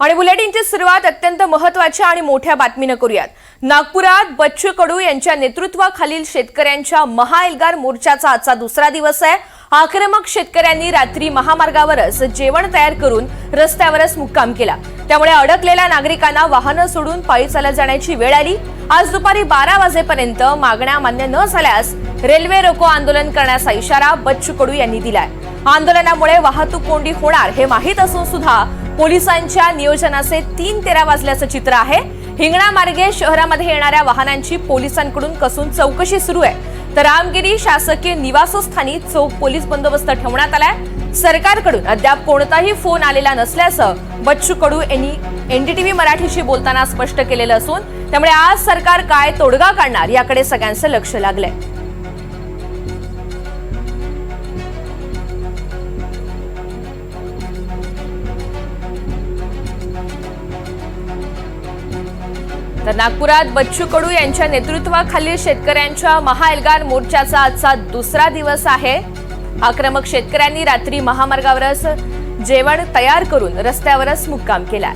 आणि बुलेटिनची सुरुवात अत्यंत महत्त्वाच्या आणि मोठ्या बातमीनं करूयात. नागपुरात बच्चू कडू यांच्या नेतृत्वाखालील शेतकऱ्यांच्या महाएल्गार मोर्चाचा आजचा दुसरा दिवस आहे. आक्रमक शेतकऱ्यांनी रात्री महामार्गावरच जेवण तयार करून रस्त्यावरच मुक्काम केला. त्यामुळे अडकलेल्या नागरिकांना वाहनं सोडून पायी चालत जाण्याची वेळ आली. आज दुपारी बारा वाजेपर्यंत मागण्या मान्य न झाल्यास रेल्वे रोको आंदोलन करण्याचा इशारा बच्चू कडू यांनी दिलाय. आंदोलनामुळे वाहतूक कोंडी होणार हे माहीत असून सुद्धा पोलिसांच्या नियोजनाचे तीन तेरा वाजल्याचं चित्र आहे. हिंगणा मार्गे शहरामध्ये येणाऱ्या वाहनांची पोलिसांकडून कसून चौकशी सुरू आहे. तर रामगिरी शासकीय निवासस्थानी चोख पोलीस बंदोबस्त ठेवण्यात आलाय. सरकारकडून अद्याप कोणताही फोन आलेला नसल्याचं बच्चू कडू यांनी एनडीटीव्ही मराठीशी बोलताना स्पष्ट केलेलं असून त्यामुळे आज सरकार काय तोडगा काढणार याकडे सगळ्यांचं लक्ष लागलंय. तर नागपुरात बच्चू कडू यांच्या नेतृत्वाखालील शेतकऱ्यांच्या महाएल्गार मोर्चाचा आजचा दुसरा दिवस आहे. आक्रमक शेतकऱ्यांनी रात्री महामार्गावरच जेवण तयार करून रस्त्यावरच मुक्काम केलाय.